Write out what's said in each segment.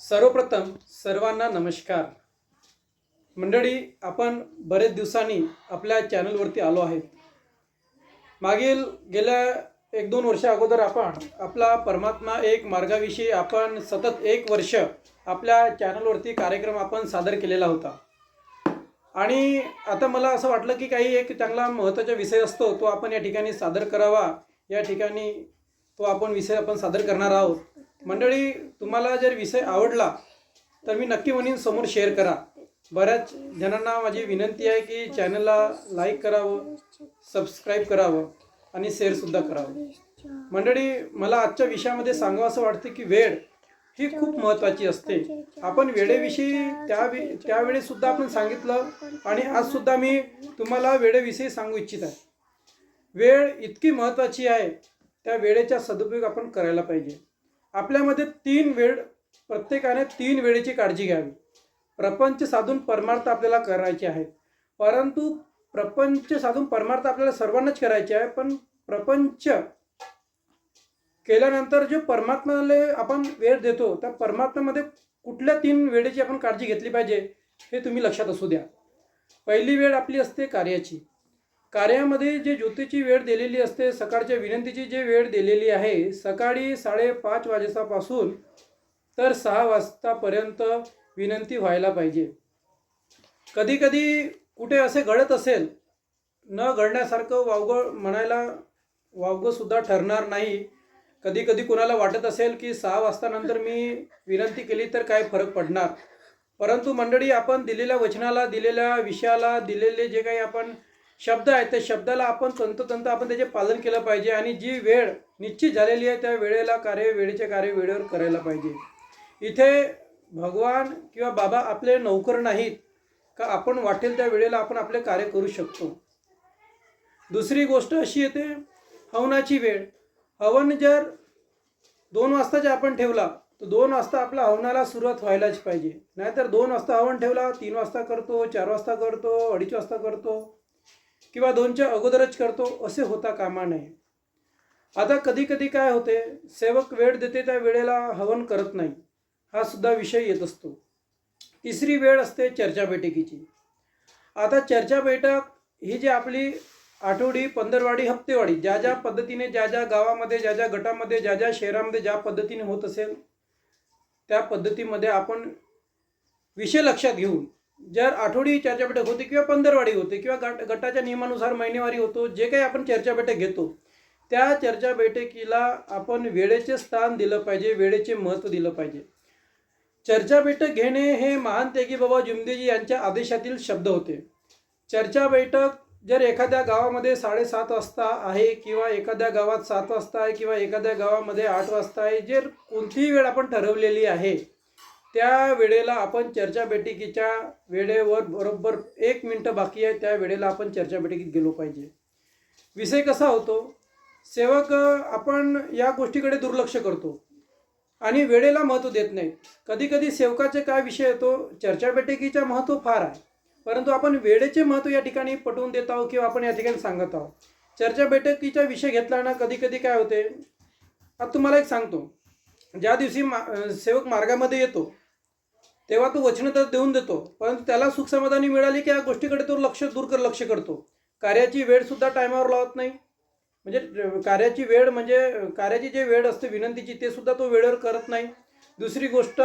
सर्वप्रथम सर्वांना नमस्कार. मंडळी आपण बरेच दिवसांनी आपल्या चॅनलवरती आलो आहेत. मागील गेल्या एक दोन वर्षा अगोदर आपण आपला परमात्मा एक मार्गाविषयी आपण सतत एक वर्ष आपल्या चॅनलवरती कार्यक्रम आपण सादर केलेला होता. आणि आता मला असं वाटलं की काही एक चांगला महत्त्वाचा विषय असतो तो आपण या ठिकाणी सादर करावा. या ठिकाणी तो आपण विषय आपण सादर करणार आहोत. मंडळी तुम्हाला जर विषय आवडला तर मी नक्की म्हणेन समोर शेअर करा. बऱ्याच जणांना माझी विनंती आहे की चॅनलला लाईक करावं सबस्क्राईब करावं आणि शेअरसुद्धा करावं. मंडळी मला आजच्या विषयामध्ये सांगावं असं वाटतं की वेळ ही खूप महत्त्वाची असते. आपण वेळेविषयी त्या त्यावेळी सुद्धा आपण सांगितलं आणि आज सुद्धा मी तुम्हाला वेळेविषयी सांगू इच्छित आहे. वेळ इतकी महत्त्वाची आहे त्या वेळेचा सदुपयोग आपण करायला पाहिजे. आपल्यामध्ये तीन वेळ प्रत्येकाने तीन वेळेची काळजी घ्यावी. प्रपंच साधून परमार्थ आपल्याला करायचे आहेत परंतु प्रपंच साधून परमार्थ आपल्याला सर्वांनाच करायचे आहे पण प्रपंच केल्यानंतर जो परमात्म्याला आपण वेळ देतो त्या परमात्म्यामध्ये कुठल्या तीन वेळेची आपण काळजी घेतली पाहिजे हे तुम्ही लक्षात असू द्या. पहिली वेळ आपली असते कार्याची. कार्यामध्ये जे ज्योतीची वेळ दिलेली असते सकाळच्या विनंतीची जे वेळ दिलेली आहे सकाळी साडेपाच वाजेपासून तर सहा वाजतापर्यंत विनंती व्हायला पाहिजे. कधीकधी कुठे असे घडत असेल न घडण्यासारखं वावगं म्हणायला वावगंसुद्धा ठरणार नाही. कधी कधी कोणाला वाटत असेल की सहा वाजतानंतर मी विनंती केली तर काय फरक पडणार? परंतु मंडळी आपण दिलेल्या वचनाला दिलेल्या विषयाला दिलेले जे काही आपण शब्द आहेत त्या शब्दाला आपण तंतोतंत आपण त्याचे पालन केलं पाहिजे आणि जी वेळ निश्चित झालेली आहे त्या वेळेला कार्य वेळेचे कार्य वेळेवर करायला पाहिजे. इथे भगवान किंवा बाबा आपले नौकर नाहीत का आपण वाटेल त्या वेळेला आपण आपले कार्य करू शकतो. दुसरी गोष्ट अशी येते हवनाची वेळ. हवन जर दोन वाजताचा आपण ठेवला तर दोन वाजता आपल्या हवनाला सुरुवात व्हायलाच पाहिजे. नाहीतर दोन वाजता हवन ठेवला तीन वाजता करतो चार वाजता करतो अडीच वाजता करतो. किंवा दोनच्या अगोदरच करतो असे होता कामा नये. आता कधी कधी काय होते सेवक वेळ देते त्या वेळेला हवन करत नाही हा सुद्धा विषय येत असतो. तिसरी वेळ असते चर्चा बैठकीची. आता चर्चा बैठक ही जी आपली आठवडी पंधरवाडी हप्तेवाडी ज्या ज्या पद्धतीने ज्या ज्या गावामध्ये ज्या ज्या गटामध्ये ज्या ज्या शहरामध्ये ज्या पद्धतीने होत असेल त्या पद्धतीमध्ये आपण विषय लक्षात घेऊन जर आठवडी चर्चा बैठक होते किंवा पंधरवाडी होते किंवा गट गटाच्या नियमानुसार महिनेवारी होतो जे काही आपण चर्चा बैठक घेतो त्या चर्चा बैठकीला आपण वेळेचे स्थान दिलं पाहिजे वेळेचे महत्त्व दिलं पाहिजे. चर्चा बैठक घेणे हे महान त्यागी बाबा जुमदेजी यांच्या आदेशातील शब्द होते. चर्चा बैठक जर एखाद्या गावामध्ये साडेसात वाजता आहे किंवा एखाद्या गावात सात वाजता आहे किंवा एखाद्या गावामध्ये आठ वाजता आहे जर कोणतीही वेळ आपण ठरवलेली आहे त्या वेळेला आपण चर्चा बैठकीच्या वेळेवर बरोबर एक मिनटं बाकी आहे त्या वेळेला आपण चर्चा बैठकीत गेलो पाहिजे. विषय कसा होतो? सेवक आपण या गोष्टीकडे दुर्लक्ष करतो आणि वेळेला महत्त्व देत नाही. कधीकधी सेवकाचे काय विषय येतो चर्चा बैठकीचा महत्त्व फार आहे. परंतु आपण वेळेचे महत्त्व या ठिकाणी पटवून देत आहोत किंवा आपण या ठिकाणी सांगत आहोत. चर्चा बैठकीचा विषय घेतला ना कधी कधी काय होते? आता तुम्हाला एक सांगतो. ज्या दिवशी मा सेवक मार्गामध्ये येतो तेव्हा तो वचन तर देऊन देतो परंतु त्याला सुखसमाधानी मिळाली की या गोष्टीकडे तो लक्ष दूर कर लक्ष करतो. कार्याची वेळसुद्धा टायमावर लावत नाही. म्हणजे कार्याची वेळ म्हणजे कार्याची जे वेळ असते विनंतीची ते सुद्धा तो वेळेवर करत नाही. दुसरी गोष्ट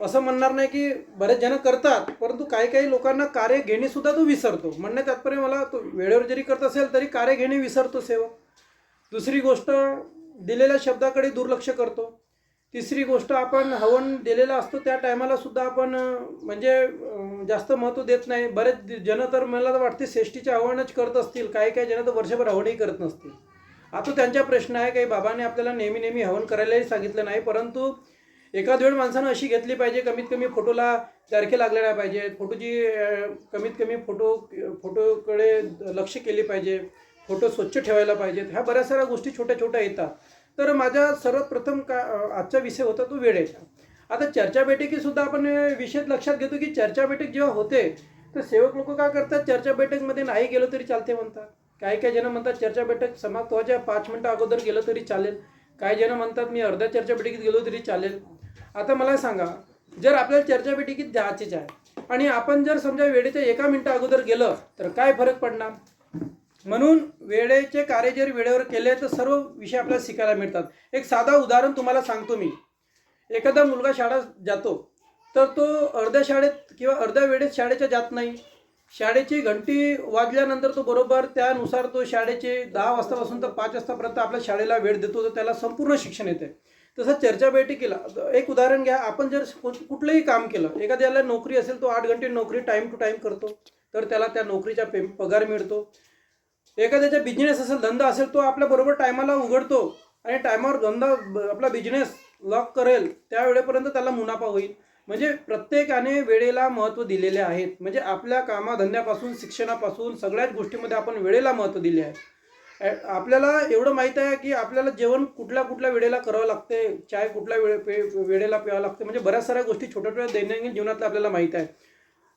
असं म्हणणार नाही की बरेच जण करतात परंतु काही काही लोकांना कार्य घेणेसुद्धा तो विसरतो. म्हणणे तात्पर्य मला तो वेळेवर जरी करत असेल तरी कार्य घेणे विसरतो सेवक. दुसरी गोष्ट दिलेल्या शब्दाकडे दुर्लक्ष करतो. तिसरी गोष्ट आपण हवन दिलेला असतो त्या टायमाला सुद्धा आपण म्हणजे जास्त महत्त्व देत नाही. बरेच जण तर मला तर वाटते श्रेष्ठीचे हवनच करत असतील. काही काही जण तर वर्षभर हवनही करत नसतील. आता त्यांचा प्रश्न आहे काही बाबाने आपल्याला नेहमी नेहमी हवन करायलाही सांगितलं नाही परंतु एखाद वेळ माणसानं अशी घेतली पाहिजे कमीत कमी फोटोला तारखे लागले नाही पाहिजे फोटोची कमीत कमी फोटो फोटोकडे लक्ष केले पाहिजे. फोटो स्वच्छ ठेवायला पाहिजेत. ह्या बऱ्याच साऱ्या गोष्टी छोट्या छोट्या येतात. तर माझा सर्वात प्रथम का आजचा विषय होता तो वेळेचा. आता चर्चा बैठकीसुद्धा आपण विषय लक्षात घेतो की चर्चा बैठक जेव्हा होते तर सेवक लोक काय करतात? चर्चा बैठकमध्ये नाही गेलो तरी चालते म्हणतात. काही काही जण म्हणतात चर्चा बैठक समाप्त व्हायच्या पाच मिनटं अगोदर गेलं तरी चालेल. काही जण म्हणतात मी अर्ध्या चर्चा बैठकीत गेलो तरी चालेल. आता मला सांगा जर आपल्याला चर्चा बैठकीत जायचीच आहे आणि आपण जर समजा वेळेच्या एका मिनटा अगोदर गेलं तर काय फरक पडणार? म्हणून वेळेचे कार्य जर वेळेवर केले तर सर्व विषय आपल्याला शिकायला मिळतात. एक साधा उदाहरण तुम्हाला सांगतो मी. एखादा मुलगा शाळा जातो तर तो अर्ध्या शाळेत किंवा अर्ध्या वेळेत शाळेच्या जात नाही. शाळेची घंटी वाजल्यानंतर तो बरोबर त्यानुसार तो शाळेचे दहा वाजतापासून तर पाच वाजतापर्यंत आपल्या शाळेला वेळ देतो तर त्याला संपूर्ण शिक्षण येते. तसं चर्चा बैठकीला एक उदाहरण घ्या. आपण जर कुठलंही काम केलं एखाद्याला नोकरी असेल तो आठ घंटे नोकरी टाईम टू टाईम करतो. तर त्याला त्या नोकरीचा पे पगार मिळतो. एखाद्याचा बिझनेस असेल धंदा असेल तो आपल्या बरोबर टायमाला उघडतो आणि टायमावर धंदा आपला बिझनेस लॉक करेल त्यावेळेपर्यंत त्याला मुनाफा होईल. म्हणजे प्रत्येकाने वेळेला महत्त्व दिलेले आहेत. म्हणजे आपल्या कामाधंद्यापासून शिक्षणापासून सगळ्याच गोष्टीमध्ये आपण वेळेला महत्त्व दिले आहे. आपल्याला एवढं माहीत आहे की आपल्याला जेवण कुठल्या कुठल्या वेळेला करावं लागते चाय कुठल्या वेळे पे वेळेला प्यावं लागते म्हणजे बऱ्याच साऱ्या गोष्टी छोट्या छोट्या दैनंदिन जीवनातल्या आपल्याला माहीत आहे.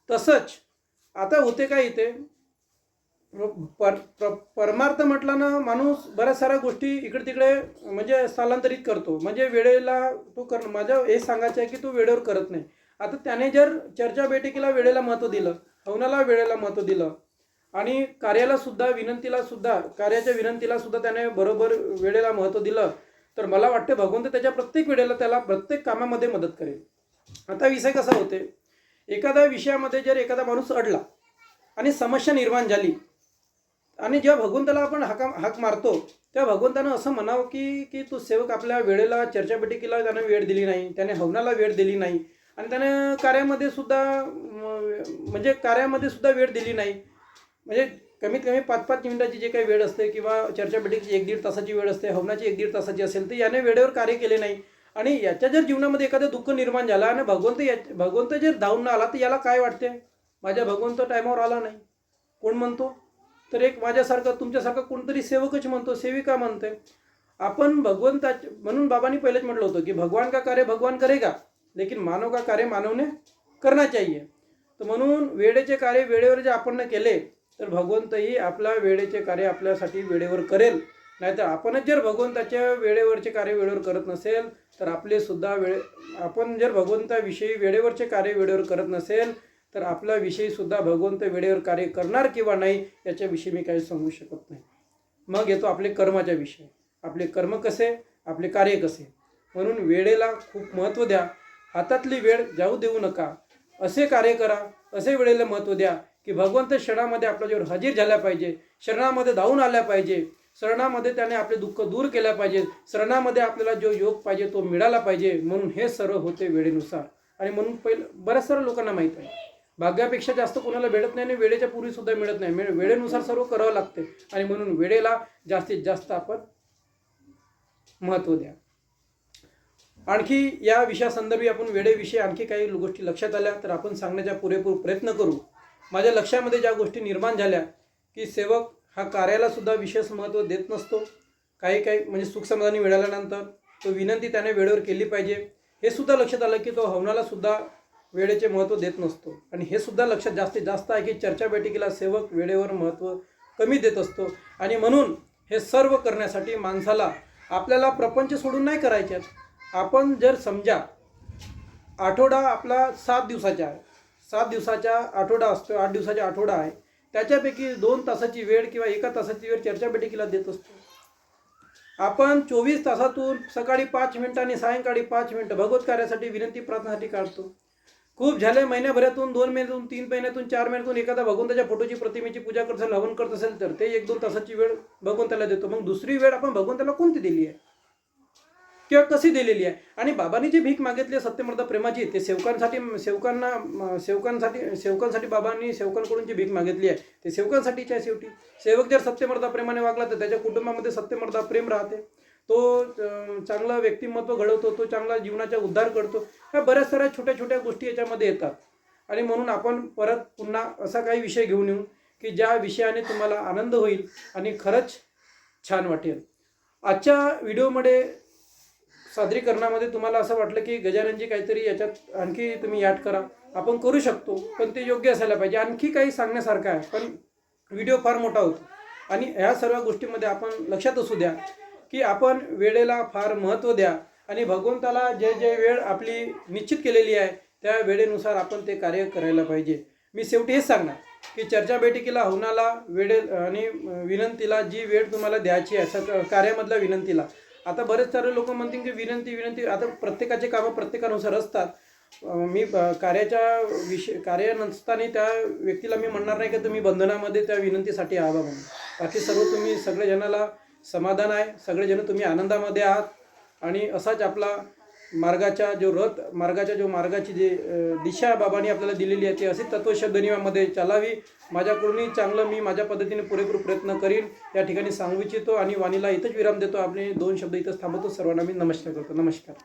तसंच आता होते काय इथे? पर पर परमार्थ म्हटला ना माणूस बऱ्याच साऱ्या गोष्टी इकडे तिकडे म्हणजे स्थलांतरित करतो. म्हणजे वेळेला तो कर माझं हे सांगायचं आहे की तो वेळेवर करत नाही. आता त्याने जर चर्चा बैठकीला वेळेला महत्त्व दिलं हवनाला वेळेला महत्त्व दिलं आणि कार्याला सुद्धा विनंतीला सुद्धा कार्याच्या विनंतीला सुद्धा त्याने बरोबर वेळेला महत्त्व दिलं तर मला वाटते भगवंत त्याच्या प्रत्येक वेळेला त्याला प्रत्येक कामामध्ये मदत करेल. आता विषय कसा होते एखाद्या विषयामध्ये जर एखादा माणूस अडला आणि समस्या निर्माण झाली आणि जेव्हा भगवंताला आपण हाका हाक मारतो तेव्हा भगवंतानं असं म्हणावं की की तो सेवक आपल्या वेळेला चर्चा त्याने त्यानं वेळ दिली नाही त्याने हवनाला वेळ दिली नाही आणि त्यानं कार्यामध्ये सुद्धा म्हणजे कार्यामध्ये सुद्धा वेळ दिली नाही. म्हणजे कमीत कमी पाच पाच मिनिटाची जे काही वेळ असते किंवा चर्चा एक दीड तासाची वेळ असते हवनाची एक दीड तासाची असेल तर याने वेळेवर कार्य केले नाही. आणि याच्या जर जीवनामध्ये एखादं दुःख निर्माण झालं आणि भगवंत या भगवंत जर धावून आला तर याला काय वाटते माझ्या भगवंत टायमावर आला नाही. कोण म्हणतो? तर एक माझ्यासारखं तुमच्यासारखं कोणतरी सेवकच म्हणतो सेविका म्हणते आपण भगवंता म्हणून बाबांनी पहिलेच म्हटलं होतं की भगवान का कार्य भगवान करेगा लेकिन मानव का कार्य मानवने करना चाहिए. तर म्हणून वेळेचे कार्य वेळेवर जे आपण केले तर भगवंतही आपला वेळेचे कार्य आपल्यासाठी वेळेवर करेल. नाहीतर आपणच जर भगवंताच्या वेळेवरचे कार्य वेळेवर करत नसेल तर आपले सुद्धा वेळे आपण जर भगवंताविषयी वेळेवरचे कार्य वेळेवर करत नसेल तर आपला सुद्धा भगवंत वेळेवर कार्य करणार किंवा नाही याच्याविषयी मी काही सांगू शकत नाही. मग येतो आपले कर्माच्या विषय. आपले कर्म कसे? आपले कार्य कसे? म्हणून वेळेला खूप महत्त्व द्या. हातातली वेळ जाऊ देऊ नका. असे कार्य करा. असे वेळेला महत्त्व द्या की भगवंत शरणामध्ये आपल्याजवळ हजीर झाल्या पाहिजे. शरणामध्ये धावून आल्या पाहिजे. शरणामध्ये त्याने आपले दुःख दूर केल्या पाहिजे. शरणामध्ये आपल्याला जो योग पाहिजे तो मिळाला पाहिजे. म्हणून हे सर्व होते वेळेनुसार. आणि म्हणून पहिलं बऱ्याच साऱ्या लोकांना माहीत आहे. भाग्यापेक्षा जास्त कोणाला भेटत नाही आणि वेळेच्या पूर्वीसुद्धा मिळत नाही. मिळ वेळेनुसार सर्व करावं लागते. आणि म्हणून वेळेला जास्तीत जास्त आपण महत्त्व द्या. आणखी या विषयासंदर्भी आपण वेळेविषयी आणखी काही गोष्टी लक्षात आल्या तर आपण सांगण्याचा पुरेपूर प्रयत्न करू. माझ्या लक्षामध्ये ज्या गोष्टी निर्माण झाल्या की सेवक हा कार्याला सुद्धा विशेष महत्त्व देत नसतो. काही काही म्हणजे सुखसमाधानी मिळाल्यानंतर तो विनंती त्याने वेळेवर केली पाहिजे. हे सुद्धा लक्षात आलं की तो हवनाला सुद्धा वेळेचे महत्त्व देत नसतो. आणि हे सुद्धा लक्षात जास्तीत जास्त आहे की चर्चा बैठकीला सेवक वेळेवर महत्त्व कमी देत असतो. आणि म्हणून हे सर्व करण्यासाठी माणसाला आपल्याला प्रपंच सोडून नाही करायचे. आपण जर समजा आठवडा आपला सात दिवसाचा आहे. सात दिवसाचा आठवडा असतो आठ दिवसाचा आठवडा आहे. त्याच्यापैकी दोन तासाची वेळ किंवा एका तासाची वेळ चर्चा बैठकीला देत असतो. आपण चोवीस तासातून सकाळी पाच मिनिटं आणि सायंकाळी पाच मिनिटं भगवत कार्यासाठी विनंती प्रार्थनासाठी काढतो. खूप झाले महिन्याभरातून दोन महिन्यातून तीन महिन्यातून चार महिन्यातून एखादा भगवंताच्या फोटोची प्रतिमेची पूजा करत असेल हवन करत असेल तर ते एक दोन तासाची वेळ भगवंताला देतो. मग दुसरी वेळ आपण भगवंताला कोणती दिली आहे? किंवा कशी दिलेली आहे? आणि बाबांनी जी भीक मागितली आहे सत्यमर्दा प्रेमाची ते सेवकांसाठी सेवकांना सेवकांसाठी सेवकांसाठी बाबांनी सेवकांकडून जी भीक मागितली आहे ते सेवकांसाठीच्या आहे शेवटी. सेवक जर सत्यमर्दा प्रेमाने वागला तर त्याच्या कुटुंबामध्ये सत्यमर्दा प्रेम राहते. तो चांगला चांगलं व्यक्तिमत्व घडवतो तो चांगला जीवनाचा उद्धार करतो. ह्या बऱ्याच साऱ्या छोट्या छोट्या गोष्टी याच्यामध्ये येतात. आणि म्हणून आपण परत पुन्हा असा काही विषय घेऊन येऊ की ज्या विषयाने तुम्हाला आनंद होईल आणि खरंच छान वाटेल. आजच्या व्हिडिओमध्ये सादरीकरणामध्ये तुम्हाला असं वाटलं की गजाननजी काहीतरी याच्यात आणखी तुम्ही ॲड करा. आपण करू शकतो पण ते योग्य असायला पाहिजे. आणखी काही सांगण्यासारखं आहे पण व्हिडिओ फार मोठा होतो. आणि ह्या सर्व गोष्टीमध्ये आपण लक्षात असू द्या. की आपण वेळेला फार महत्त्व द्या. आणि भगवंताला जे जे वेळ आपली निश्चित केलेली आहे त्या वेळेनुसार आपण ते कार्य करायला पाहिजे. मी शेवटी हेच सांगणार की चर्चा बैठकीला होणाला वेळे आणि विनंतीला जी वेळ तुम्हाला द्यायची आहे सक कार्यामधल्या विनंतीला. आता बरेच सारे लोक म्हणतील की विनंती विनंती आता प्रत्येकाचे कामं प्रत्येकानुसार असतात. मी कार्याच्या विषय कार्य नसताना त्या व्यक्तीला मी म्हणणार नाही की तुम्ही बंधनामध्ये त्या विनंतीसाठी आहात म्हणून. बाकी सर्व तुम्ही सगळ्या जणाला समाधान आहे. सगळेजण तुम्ही आनंदामध्ये आहात. आणि असाच आपला मार्गाचा जो रथ मार्गाच्या जो मार्गाची जी दिशा बाबांनी आपल्याला दिलेली आहे ती अशी तत्वशब्दनिमामध्ये चालावी. माझ्याकडूनही चांगलं मी माझ्या पद्धतीने पुरेपूर प्रयत्न करीन. या ठिकाणी सांगू इच्छितो आणि वाणीला इथंच विराम देतो. आपले दोन शब्द इथंच थांबवतो. सर्वांना मी नमस्कार करतो. नमस्कार.